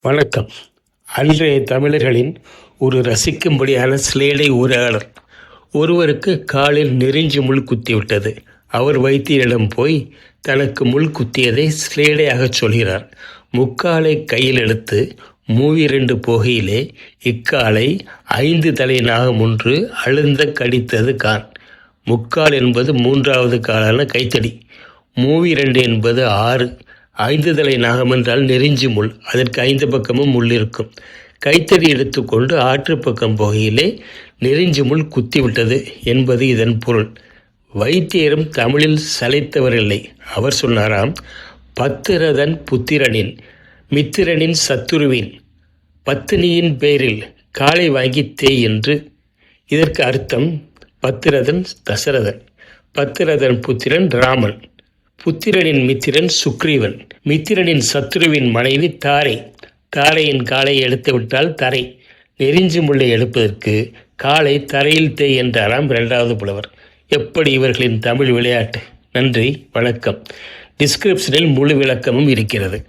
வணக்கம். அன்றைய தமிழர்களின் ஒரு ரசிக்கும்படியான ஸ்லேடை உரையாடல் ஒருவருக்கு காலில் நெறிஞ்சு முள் குத்திவிட்டது. அவர் வைத்தியரிடம் போய் தனக்கு முள் குத்தியதை ஸ்லேடையாகச் சொல்கிறார். முக்காலை கையில் எடுத்து மூவிரண்டு போகையிலே இக்காலை ஐந்து தலை நாகம் ஒன்று அழுந்த கடித்தது கான். முக்கால் என்பது மூன்றாவது காலான கைத்தடி. மூவிரண்டு என்பது ஆறு. ஐந்து தலை நாகம் என்றால் நெறிஞ்சி முள். அதற்கு ஐந்து பக்கமும் முள் இருக்கும். கைத்தறி எடுத்துக்கொண்டு ஆற்று பக்கம் போகையிலே நெறிஞ்சி முள் குத்திவிட்டது என்பது இதன் பொருள். வைத்தியரும் தமிழில் சலைத்தவரில்லை அவர் சொன்னாராம் பத்திரதன் புத்திரனின் மித்திரனின் சத்துருவின் பத்தினியின் பேரில் காலை வாங்கி தேய் என்று. இதற்கு அர்த்தம் பத்திரதன் தசரதன் பத்திரதன் புத்திரன் ராமன். புத்திரனின் மித்திரன் சுக்ரீவன். மித்திரனின் சத்ருவின் மனைவி தாரை. தாரையின் காலை எடுத்துவிட்டால் தரை. நெறிஞ்சு முள்ளை எடுப்பதற்கு காலை தரையில் தேய் என்றாராம் இரண்டாவது புலவர். எப்படி இவர்களின் தமிழ் விளையாட்டு? நன்றி வணக்கம். டிஸ்கிரிப்ஷனில் முழு விளக்கமும் இருக்கிறது.